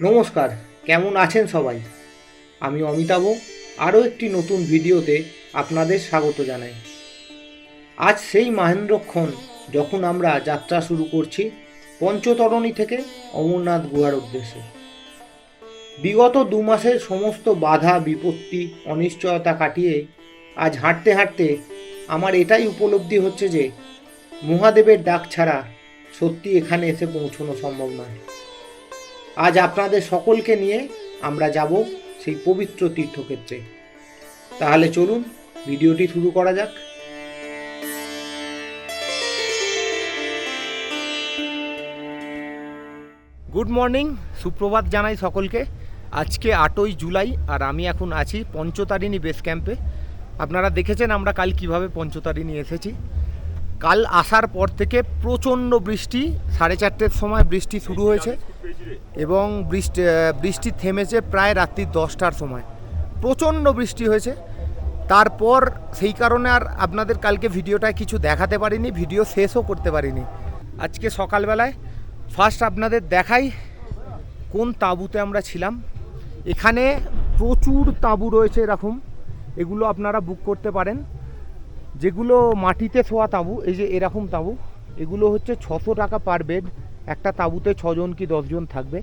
নমস্কার, কেমন আছেন সবাই? আমি অমিতাভ, আরও একটি নতুন ভিডিওতে আপনাদের স্বাগত জানাই। আজ সেই মাহেন্দ্রক্ষণ যখন আমরা যাত্রা শুরু করছি পঞ্চতরণী থেকে অমরনাথ গুহার উদ্দেশ্যে। বিগত দু মাসের সমস্ত বাধা, বিপত্তি, অনিশ্চয়তা কাটিয়ে আজ হাঁটতে হাঁটতে আমার এটাই উপলব্ধি হচ্ছে যে, মহাদেবের ডাক ছাড়া সত্যি এখানে এসে পৌঁছানো সম্ভব নয়। আজ আপনাদের সকলকে নিয়ে আমরা যাব সেই পবিত্র তীর্থক্ষেত্রে। তাহলে চলুন, ভিডিওটি শুরু করা যাক। গুড মর্নিং, সুপ্রভাত জানাই সকলকে। আজকে আটই জুলাই, আর আমি এখন আছি পঞ্চতারিণী বেস ক্যাম্পে। আপনারা দেখেছেন আমরা কাল কীভাবে পঞ্চতারিণী এসেছি। কাল আসার পর থেকে প্রচণ্ড বৃষ্টি, সাড়ে চারটের সময় বৃষ্টি শুরু হয়েছে এবং বৃষ্টি বৃষ্টি থেমেছে প্রায় রাত্রি দশটার সময়। প্রচণ্ড বৃষ্টি হয়েছে। তারপর সেই কারণে আর আপনাদের কালকে ভিডিওটা কিছু দেখাতে পারিনি, ভিডিও শেষও করতে পারিনি। আজকে সকালবেলায় ফার্স্ট আপনাদের দেখাই কোন তাঁবুতে আমরা ছিলাম। এখানে প্রচুর তাঁবু রয়েছে এরকম। এগুলো আপনারা বুক করতে পারেন। যেগুলো মাটিতে শোয়া তাঁবু এই যে এরকম তাঁবু এগুলো হচ্ছে ছশো টাকা পার বেড একটা তাঁবুতে ছজন কি দশজন থাকবে।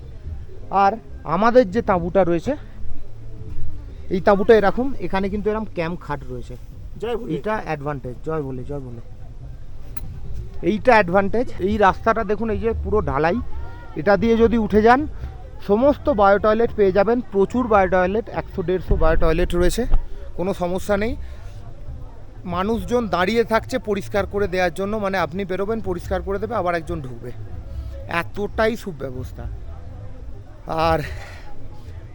আর আমাদের যে তাঁবুটা রয়েছে এই তাঁবুটা এরকম এখানে কিন্তু এরকম ক্যাম্প খাট রয়েছে। এইটা অ্যাডভান্টেজ জয় বলে জয় বলে। এইটা অ্যাডভান্টেজ এই রাস্তাটা দেখুন এই যে পুরো ঢালাই। এটা দিয়ে যদি উঠে যান সমস্ত বায়ো টয়লেট পেয়ে যাবেন। প্রচুর বায়ো টয়লেট একশো দেড়শো বায়ো টয়লেট রয়েছে। কোনো সমস্যা নেই। মানুষজন দাঁড়িয়ে থাকছে পরিষ্কার করে দেওয়ার জন্য মানে আপনি বেরোবেন, পরিষ্কার করে দেবে, আবার একজন ঢুকবে। এতটাই সুব্যবস্থা। আর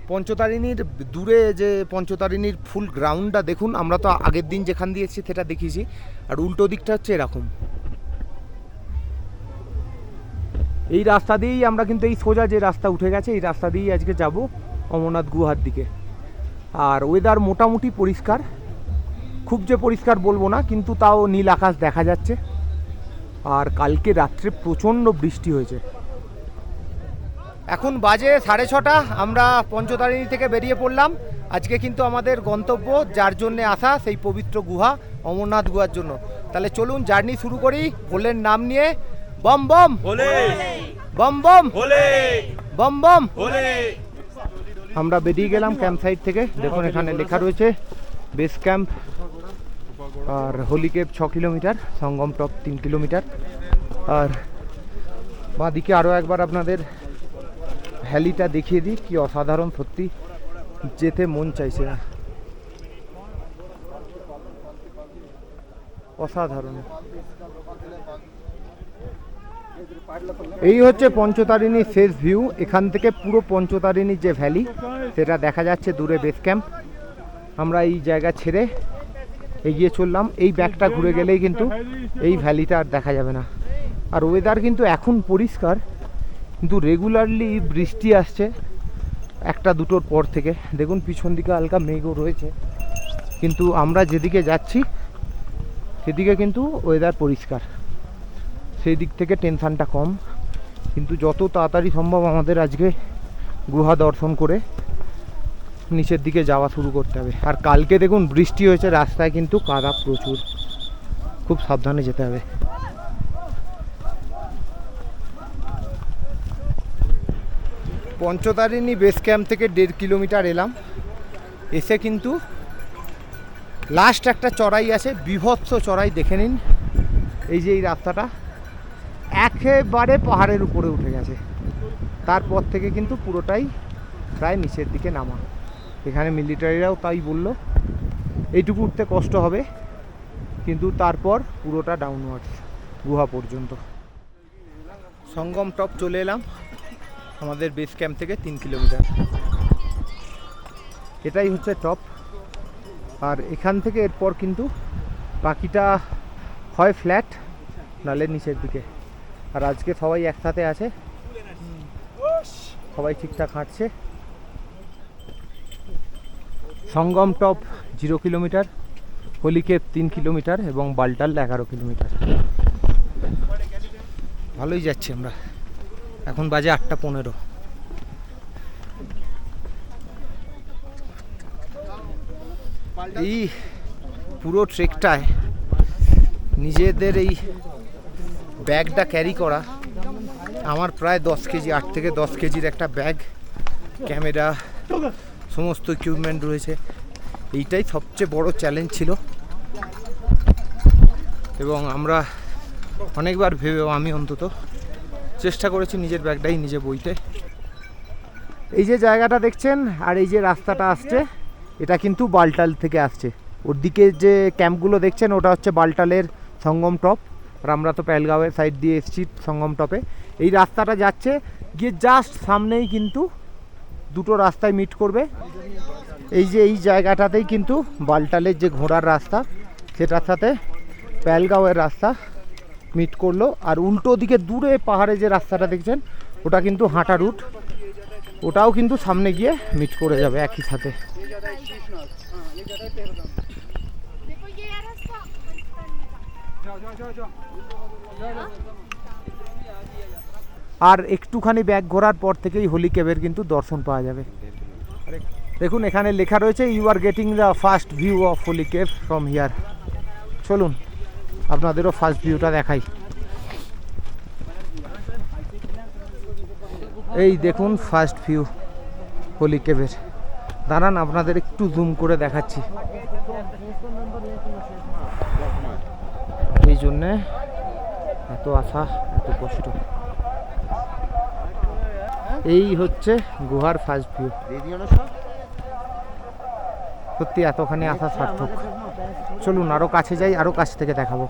পঞ্চতারিণীর দূরে যে পঞ্চতারিণীর ফুল গ্রাউন্ডটা দেখুন, আমরা তো আগের দিন যেখান দিয়েছি সেটা দেখিয়েছি। আর উল্টো দিকটা হচ্ছে এরকম। এই রাস্তা দিয়েই আমরা কিন্তু এই সোজা যে রাস্তা উঠে গেছে, এই রাস্তা দিয়েই আজকে যাব অমরনাথ গুহার দিকে। আর ওয়েদার মোটামুটি পরিষ্কার। খুব যে পরিষ্কার বলব না কিন্তু তাও নীল আকাশ দেখা যাচ্ছে। আর কালকে রাত্রে প্রচণ্ড বৃষ্টি হয়েছে। এখন বাজে সাড়ে ছটা আমরা পঞ্চতারিণী থেকে বেরিয়ে পড়লাম। আজকে কিন্তু আমাদের গন্তব্য যার জন্যে আসা সেই পবিত্র গুহা অমরনাথ গুহার জন্য। তাহলে চলুন জার্নি শুরু করি ভোলের নাম নিয়ে। বম বম! বম বম! বম বম! আমরা বেরিয়ে গেলাম ক্যাম্প সাইট থেকে। দেখুন এখানে লেখা রয়েছে বেস ক্যাম্প আর হোলিকেপ ছ কিলোমিটার, সঙ্গম টপ তিন কিলোমিটার। আর বাঁদিকে আরও একবার আপনাদের ভ্যালিটা দেখিয়ে দিই, কি অসাধারণ, সত্যি যেতে মন চাইছে না। অসাধারণ। এই হচ্ছে পঞ্চতারিণীর শেষ ভিউ, এখান থেকে পুরো পঞ্চতারিণীর যে ভ্যালি, সেটা দেখা যাচ্ছে দূরে বেস ক্যাম্প আমরা এই জায়গা ছেড়ে এগিয়ে চললাম। এই ব্যাগটা ঘুরে গেলেই কিন্তু এই ভ্যালিটা আর দেখা যাবে না। আর ওয়েদার কিন্তু এখন পরিষ্কার, কিন্তু রেগুলারলি বৃষ্টি আসছে একটা দুটোর পর থেকে। দেখুন, পিছন দিকে হালকা মেঘও রয়েছে। কিন্তু আমরা যেদিকে যাচ্ছি, সেদিকে কিন্তু ওয়েদার পরিষ্কার। সেই দিক থেকে টেনশানটা কম। কিন্তু যত তাড়াতাড়ি সম্ভব আমাদের আজকে গুহা দর্শন করে নিচের দিকে যাওয়া শুরু করতে হবে। আর কালকে দেখুন বৃষ্টি হয়েছে, রাস্তায় কিন্তু কাদা প্রচুর। খুব সাবধানে যেতে হবে। পঞ্চতারিণী বেস ক্যাম্প থেকে দেড় কিলোমিটার এলাম। এসে কিন্তু লাস্ট একটা চড়াই আছে বিভৎস চড়াই দেখে নিন। এই যে এই রাস্তাটা একেবারে পাহাড়ের উপরে উঠে গেছে। তারপর থেকে কিন্তু পুরোটাই প্রায় নিচের দিকে নামা এখানে মিলিটারিরাও তাই বলল। এইটুকু উঠতে কষ্ট হবে কিন্তু তারপর পুরোটা ডাউনওয়ার্ড গুহা পর্যন্ত। সঙ্গম টপ চলে এলাম আমাদের বেস ক্যাম্প থেকে তিন কিলোমিটার এটাই হচ্ছে টপ আর এখান থেকে এরপর কিন্তু বাকিটা হয় ফ্ল্যাট নালে নিচের দিকে। আর আজকে সবাই একসাথে আছে। সবাই ঠিকঠাক হাঁটছে। Sangam top zero kilometre holy cave তিন কিলোমিটার এবং বালটাল এগারো কিলোমিটার। ভালোই যাচ্ছি আমরা। এখন বাজে আটটা পনেরো। এই পুরো ট্রেকটায় নিজেদের এই ব্যাগটা ক্যারি করা, আমার প্রায় দশ কেজি, আট থেকে দশ কেজির একটা ব্যাগ, ক্যামেরা সমস্ত ইকুইপমেন্ট রয়েছে। এইটাই সবচেয়ে বড় চ্যালেঞ্জ ছিল। এবং আমরা অনেকবার ভেবেও আমি অন্তত চেষ্টা করেছি নিজের ব্যাগটাই নিজে বইতে। এই যে জায়গাটা দেখছেন, আর এই যে রাস্তাটা আসছে, এটা কিন্তু বালটাল থেকে আসছে। ওর দিকে যে ক্যাম্পগুলো দেখছেন, ওটা হচ্ছে বালটালের সঙ্গম টপ। আর আমরা তো প্যালগাঁওয়ের সাইড দিয়ে এসেছি সঙ্গম টপে। এই রাস্তাটা যাচ্ছে, গিয়ে জাস্ট সামনেই কিন্তু দুটো রাস্তায় মিট করবে। এই যে এই জায়গাটাতেই কিন্তু বালটালের যে ঘোড়ার রাস্তা সেটার সাথে প্যালগাঁওয়ের রাস্তা মিট করল। আর উল্টো দিকে দূরে পাহাড়ে যে রাস্তাটা দেখছেন ওটা কিন্তু হাঁটা রুট ওটাও কিন্তু সামনে গিয়ে মিট করে যাবে একই সাথে। যাও যাও যাও আর একটুখানি ব্যাগ ঘোরার পর থেকেই হোলি কেবের কিন্তু দর্শন পাওয়া যাবে। দেখুন, এখানে লেখা রয়েছে you are getting the first view of holy cave from here চলুন, আপনাদেরও ফার্স্ট ভিউটা দেখাই। এই দেখুন ফার্স্ট ভিউ হোলি কেভের দাঁড়ান, আপনাদের একটু জুম করে দেখাচ্ছি। এই জন্যে এত আশা, এত কষ্ট। এই হচ্ছে গুহার ফার্স্ট ভিউ সত্যি এতখানি আসা সার্থক। চলুন আরও কাছে যাই আরও কাছ থেকে দেখাবো।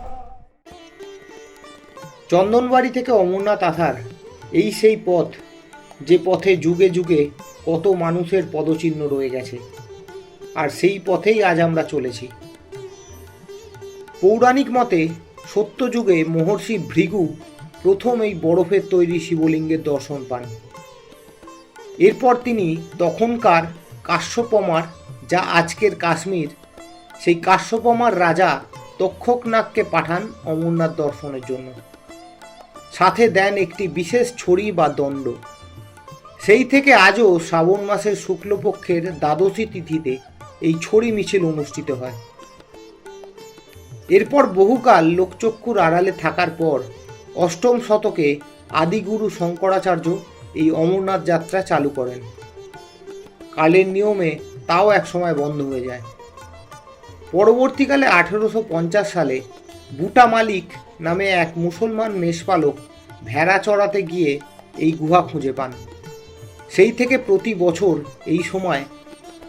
চন্দনবাড়ি থেকে অমরনাথ আসার এই সেই পথ যে পথে যুগে যুগে কত মানুষের পদচিহ্ন রয়ে গেছে। আর সেই পথেই আজ আমরা চলেছি। পৌরাণিক মতে সত্যযুগে মহর্ষি ভৃগু প্রথম এই বরফের তৈরি শিবলিঙ্গের দর্শন পান। এরপর তিনি তখনকার কাশ্যপমার, যা আজকের কাশ্মীর, সেই কাশ্যপমার রাজা তক্ষকনাগকে পাঠান অমরনাথ দর্শনের জন্য। সাথে দেন একটি বিশেষ ছড়ি বা দণ্ড। সেই থেকে আজও শ্রাবণ মাসের শুক্লপক্ষের দ্বাদশী তিথিতে এই ছড়ি মিছিল অনুষ্ঠিত হয়। এরপর বহুকাল লোকচক্ষুর আড়ালে থাকার পর অষ্টম শতকে আদিগুরু শঙ্করাচার্য এই অমরনাথ যাত্রা চালু করেন। কালের নিয়মে তাও একসময় বন্ধ হয়ে যায়। পরবর্তীকালে আঠেরোশো পঞ্চাশ সালে বুটা মালিক নামে এক মুসলমান মেষপালক ভেড়া চড়াতে গিয়ে এই গুহা খুঁজে পান। সেই থেকে প্রতি বছর এই সময়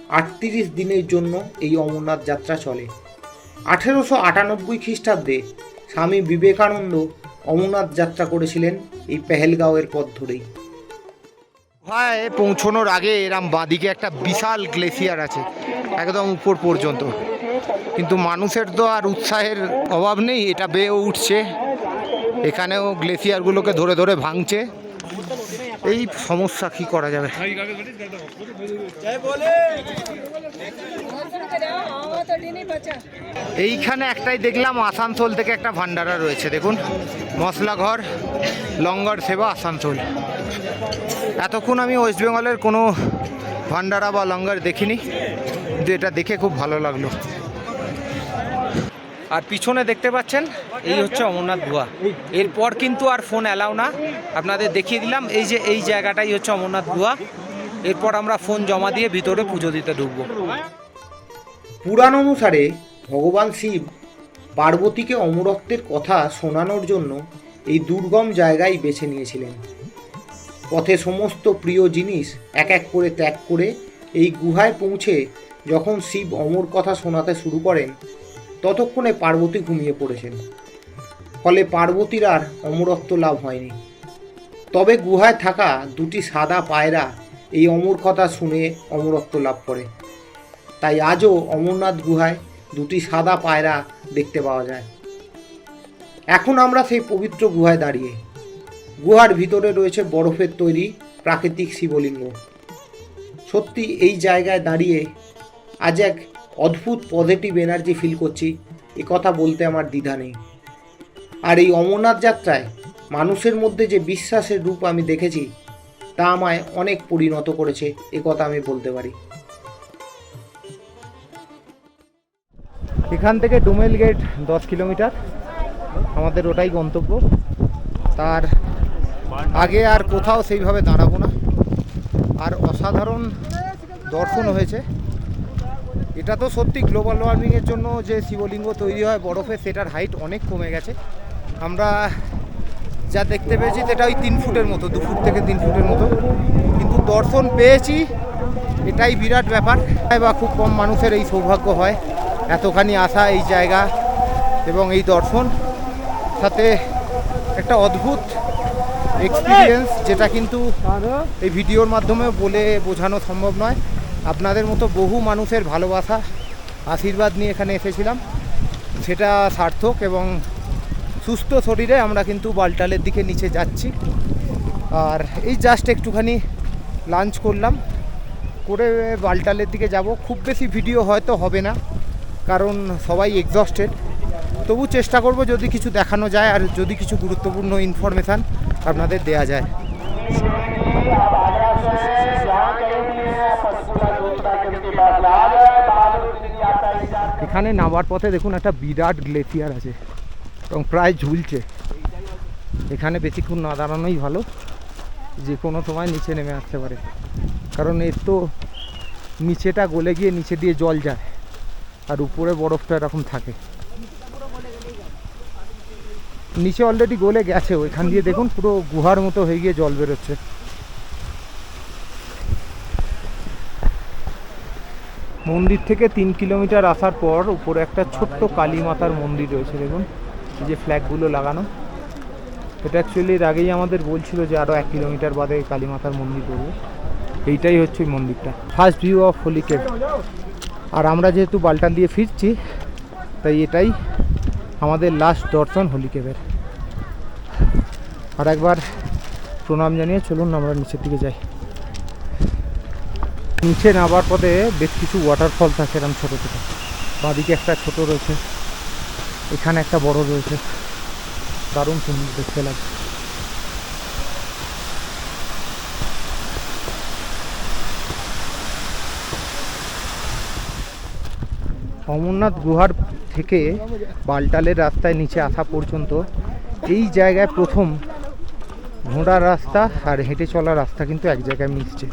আটত্রিশ দিনের জন্য এই অমরনাথ যাত্রা চলে। আঠেরোশো আটানব্বই খ্রিস্টাব্দে স্বামী বিবেকানন্দ অমরনাথ যাত্রা করেছিলেন এই পেহেলগাঁওয়ের পথ ধরেই। গুহায় পৌঁছানোর আগে এরম বাঁদিকে একটা বিশাল গ্লেসিয়ার আছে, একদম উপর পর্যন্ত। কিন্তু মানুষের তো আর উৎসাহের অভাব নেই, এটা বেয়েও উঠছে। এখানেও গ্লেসিয়ারগুলোকে ধরে ধরে ভাঙছে। এই সমস্যা কি করা যাবে? এইখানে একটাই দেখলাম, আসানসোল থেকে একটা ভান্ডারা রয়েছে, দেখুন। মশলা ঘর লঙ্গর সেবা, আসানসোল। এতক্ষণ আমি ওয়েস্ট বেঙ্গলের কোনো ভান্ডারা বা লঙ্গার দেখিনি, কিন্তু এটা দেখে খুব ভালো লাগল। আর পিছনে দেখতে পাচ্ছেন, এই হচ্ছে অমরনাথ গুহা। এরপর কিন্তু আর ফোন অ্যালাউ না। আপনাদের দেখিয়ে দিলাম, এই যে এই জায়গাটাই হচ্ছে অমরনাথ গুহা। এরপর আমরা ফোন জমা দিয়ে ভিতরে পুজো দিতে ঢুকবো। পুরাণ অনুসারে ভগবান শিব পার্বতীকে অমরত্বের কথা শোনানোর জন্য এই দুর্গম জায়গায় বেছে নিয়েছিলেন। পথে সমস্ত প্রিয় জিনিস এক এক করে ত্যাগ করে এই গুহায় পৌঁছে যখন শিব অমর কথা শোনাতে শুরু করেন, ততক্ষণে পার্বতী ঘুমিয়ে পড়েছেন। ফলে পার্বতীর আর অমরত্ব লাভ হয়নি। তবে গুহায় থাকা দুটি সাদা পায়রা এই অমর কথা শুনে অমরত্ব লাভ করে। তাই আজও অমরনাথ গুহায় দুটি সাদা পায়রা দেখতে পাওয়া যায়। এখন আমরা সেই পবিত্র গুহায় দাঁড়িয়ে গুহার ভিতরে রয়েছে বরফের তৈরি প্রাকৃতিক শিবলিঙ্গ। সত্যি এই জায়গায় দাঁড়িয়ে আজ এক অদ্ভুত পজিটিভ এনার্জি ফিল করছি, এ কথা বলতে আমার দ্বিধা নেই। আর এই অমরনাথ যাত্রায় মানুষের মধ্যে যে বিশ্বাসের রূপ আমি দেখেছি, তা আমায় অনেক পরিণত করেছে, এ কথা আমি বলতে পারি। এখান থেকে ডুমেল গেট দশ কিলোমিটার, আমাদের ওটাই গন্তব্য। তার আগে আর কোথাও সেইভাবে দাঁড়াবো না। আর অসাধারণ দর্শন হয়েছে। এটা তো সত্যি গ্লোবাল ওয়ার্মিংয়ের জন্য যে শিবলিঙ্গ তৈরি হয় বরফে, সেটার হাইট অনেক কমে গেছে। আমরা যা দেখতে পেয়েছি, সেটা ওই তিন ফুটের মতো, দু ফুট থেকে তিন ফুটের মতো। কিন্তু দর্শন পেয়েছি, এটাই বিরাট ব্যাপার। বা খুব কম মানুষের এই সৌভাগ্য হয়। এতখানি আসা এই জায়গা এবং এই দর্শন। সাথে একটা অদ্ভুত এক্সপিরিয়েন্স যেটা কিন্তু এই ভিডিওর মাধ্যমে বলে বোঝানো সম্ভব নয়। আপনাদের মতো বহু মানুষের ভালোবাসা, আশীর্বাদ নিয়ে এখানে এসেছিলাম। সেটা সার্থক এবং সুস্থ শরীরে আমরা কিন্তু বালটালের দিকে নিচে যাচ্ছি। আর এই জাস্ট একটুখানি লাঞ্চ করলাম। করে বালটালের দিকে যাব। খুব বেশি ভিডিও হয়তো হবে না, কারণ সবাই এক্সস্টেড তবু চেষ্টা করব যদি কিছু দেখানো যায় আর যদি কিছু গুরুত্বপূর্ণ ইনফরমেশান আপনাদের দেয়া যায়। এখানে নামার পথে দেখুন একটা বিরাট গ্লেসিয়ার আছে এবং প্রায় ঝুলছে। এখানে বেশিক্ষণ না দাঁড়ানোই ভালো, যে কোনো সময় নিচে নেমে আসতে পারে। কারণ এর তো নিচেটা গলে গিয়ে নিচে দিয়ে জল যায় আর উপরে বরফটা এরকম থাকে। নিচে অলরেডি গলে গেছে, ওইখান দিয়ে দেখুন পুরো গুহার মতো হয়ে গিয়ে জল বেরোচ্ছে। মন্দির থেকে তিন কিলোমিটার আসার পর উপরে একটা ছোট্ট কালী মাতার মন্দির রয়েছে, দেখুন। এই যে ফ্ল্যাগগুলো লাগানো। এটা অ্যাকচুয়ালি এর আগেই আমাদের বলছিল যে আরও এক কিলোমিটার বাদে কালী মাতার মন্দির করবে। এইটাই হচ্ছে ওই মন্দিরটা। ফার্স্ট ভিউ অফ হোলিকের আর আমরা যেহেতু বালটাল দিয়ে ফিরছি, তাই এটাই আমাদের লাস্ট দর্শন হোলিকেবের আর একবার প্রণাম জানিয়ে চলুন আমরা নিচের দিকে যাই। নিচে নামার পথে বেশ কিছু ওয়াটারফল থাকে এরকম ছোটো ছোটো। বাঁদিকে একটা ছোট রয়েছে, এখানে একটা বড় রয়েছে। দারুণ সুন্দর দেখতে লাগে অমরনাথ গুহার থেকে বালটালের রাস্তায় নিচে আসা পর্যন্ত এই জায়গায় প্রথম ঘোড়ার রাস্তা আর হেঁটে চলার রাস্তা কিন্তু এক জায়গায় মিশছে।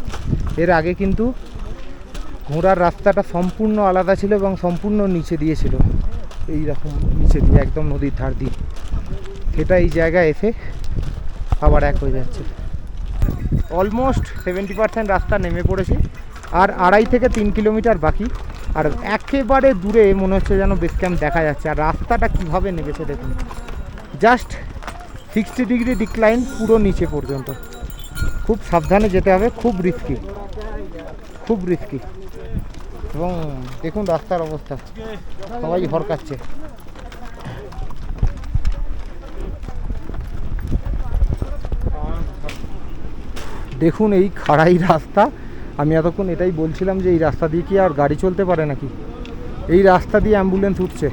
এর আগে কিন্তু ঘোড়ার রাস্তাটা সম্পূর্ণ আলাদা ছিল এবং সম্পূর্ণ নিচে দিয়ে ছিল। এই রকম নিচে দিয়ে একদম নদীর ধার দিয়ে। সেটা এই জায়গায় এসে আবার এক হয়ে যাচ্ছে। অলমোস্ট সেভেন্টি পার্সেন্ট রাস্তা নেমে পড়েছি। আর আড়াই থেকে তিন কিলোমিটার বাকি। আর একেবারে দূরে মনে হচ্ছে যেন বেস ক্যাম্প দেখা যাচ্ছে। আর রাস্তাটা কীভাবে নেমেছে দেখুন। জাস্ট সিক্সটি ডিগ্রি ডিক্লাইন পুরো নিচে পর্যন্ত। খুব সাবধানে যেতে হবে, খুব রিস্কি খুব রিস্কি এবং দেখুন রাস্তার অবস্থা। সবাই হরকাচ্ছে। দেখুন এই খাড়াই রাস্তা। এতক্ষণ এটাই বলছিলাম যে এই রাস্তা দিয়ে কি আর গাড়ি চলতে পারে নাকি? এই রাস্তা দিয়ে অ্যাম্বুলেন্স উঠছে।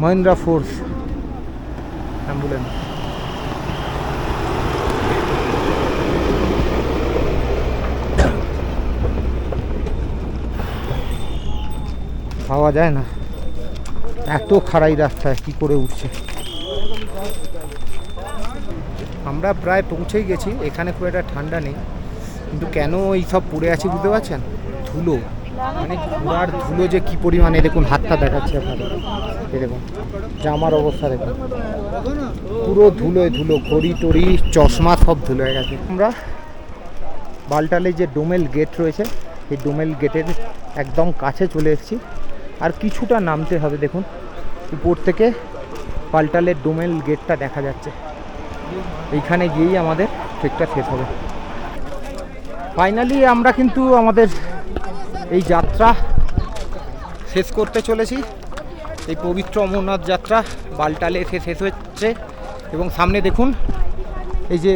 মহিন্দ্রা ফোর্স অ্যাম্বুলেন্স পাওয়া যায় না। এত খাড়াই রাস্তায় কি করে উঠছে? আমরা প্রায় পৌঁছেই গেছি, এখানে খুব একটা ঠান্ডা নেই। কিন্তু কেন এই সব পড়ে আছি বুঝতে পারছেন? ধুলো। মানে ঘোড়ার ধুলো যে কি পরিমাণে, দেখুন, হাতটা দেখাচ্ছে আপনাদের। দেখুন, জামার অবস্থা দেখুন। পুরো ধুলোয় ধুলো, ঘড়ি টড়ি, চশমা সব ধুলো হয়ে গেছে। আমরা বালটালে যে ডোমেল গেট রয়েছে, এই ডোমেল গেটের একদম কাছে চলে এসেছি। আর কিছুটা নামতে হবে, দেখুন। উপর থেকে পাল্টালের ডোমেল গেটটা দেখা যাচ্ছে। এইখানে গিয়েই আমাদের ট্রেকটা শেষ হবে। ফাইনালি আমরা কিন্তু আমাদের এই যাত্রা শেষ করতে চলেছি। এই পবিত্র অমরনাথ যাত্রা বালটালে এসে শেষ হচ্ছে এবং সামনে দেখুন, এই যে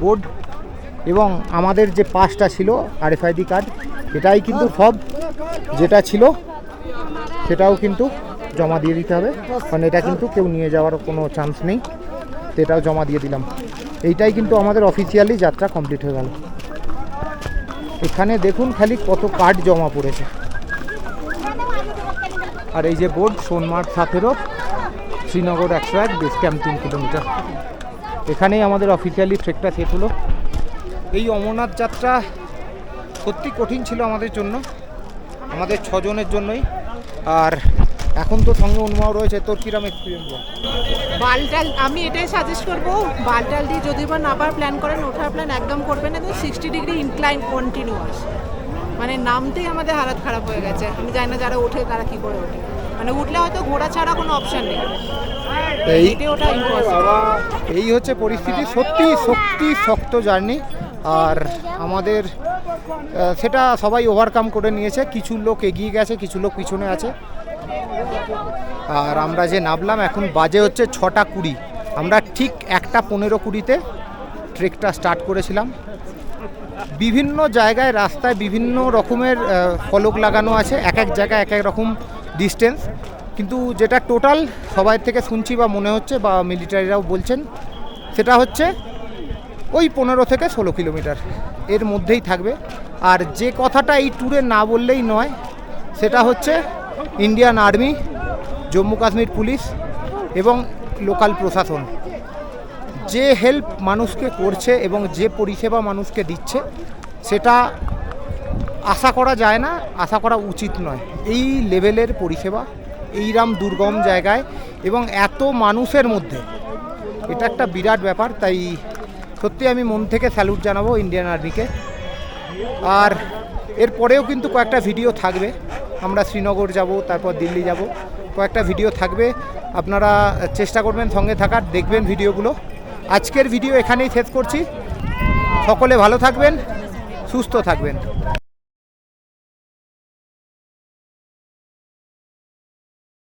বোর্ড এবং আমাদের যে পাসটা ছিল আরএফআইডি কার্ড, এটাই কিন্তু সব যেটা ছিল, সেটাও কিন্তু জমা দিয়ে দিতে হবে। কারণ এটা কিন্তু কেউ নিয়ে যাওয়ার কোনো চান্স নেই। এটাও জমা দিয়ে দিলাম। এইটাই কিন্তু আমাদের অফিসিয়ালি যাত্রা কমপ্লিট হয়ে গেল। এখানে দেখুন খালি কত কার্ড জমা পড়েছে। আর এই যে বোর্ড সোনমার্গ সতেরো, শ্রীনগর একশো এক বেস ক্যাম্প তিন কিলোমিটার এখানেই আমাদের অফিসিয়ালি ট্রেকটা শেষ হলো। এই অমরনাথ যাত্রা সত্যি কঠিন ছিল আমাদের জন্য। আমাদের ছজনের জন্যই। আর এখন তো সঙ্গে অনুমাও রয়েছে তোর কিরাম এক্সপিরিয়েন্স বালটাল আমি এটাই সাজেস্ট করব বালটাল দিয়ে যদি বা নাবার প্ল্যান করেন ওঠার প্ল্যান একদম করবেন না তো সিক্সটি ডিগ্রি ইনক্লাইন কন্টিনিউয়াস মানে নামতেই আমাদের হালাত খারাপ হয়ে গেছে। আমি জানি না যারা ওঠে তারা কি করে ওঠে। মানে উঠলে হয়তো ঘোড়া ছাড়া কোনো অপশন নেই। ইম্পসিবল এই হচ্ছে পরিস্থিতি। সত্যি সত্যি শক্ত জার্নি আর আমাদের সেটা সবাই ওভারকাম করে নিয়েছে। কিছু লোক এগিয়ে গেছে কিছু লোক পিছনে আছে। আর আমরা যে নামলাম, এখন বাজে হচ্ছে ছটা কুড়ি। আমরা ঠিক একটা পনেরো কুড়িতে ট্রেকটা স্টার্ট করেছিলাম। বিভিন্ন জায়গায় রাস্তায় বিভিন্ন রকমের ফলক লাগানো আছে, এক এক জায়গায় এক এক রকম ডিস্টেন্স কিন্তু যেটা টোটাল সবাই থেকে শুনছি বা মনে হচ্ছে বা মিলিটারিরাও বলছেন, সেটা হচ্ছে ওই পনেরো থেকে ষোলো কিলোমিটার এর মধ্যেই থাকবে। আর যে কথাটা এই ট্যুরে না বললেই নয়, সেটা হচ্ছে Indian army, Jammu Kashmir police এবং লোকাল প্রশাসন। যে হেল্প মানুষকে করছে এবং যে পরিষেবা মানুষকে দিচ্ছে, সেটা আশা করা যায় না, আশা করা উচিত নয়। এই লেভেলের পরিষেবা, এইরাম দুর্গম জায়গায় এবং এত মানুষের মধ্যে, এটা একটা বিরাট ব্যাপার। তাই সত্যি আমি মন থেকে স্যালুট জানাব ইন্ডিয়ান আর্মিকে। আর এরপরেও কিন্তু কয়েকটা ভিডিও থাকবে। আমরা শ্রীনগর যাব, তারপর দিল্লি যাব। কয়েকটা ভিডিও থাকবে, আপনারা চেষ্টা করবেন সঙ্গে থাকার, দেখবেন ভিডিওগুলো। আজকের ভিডিও এখানেই শেষ করছি। সকলে ভালো থাকবেন, সুস্থ থাকবেন।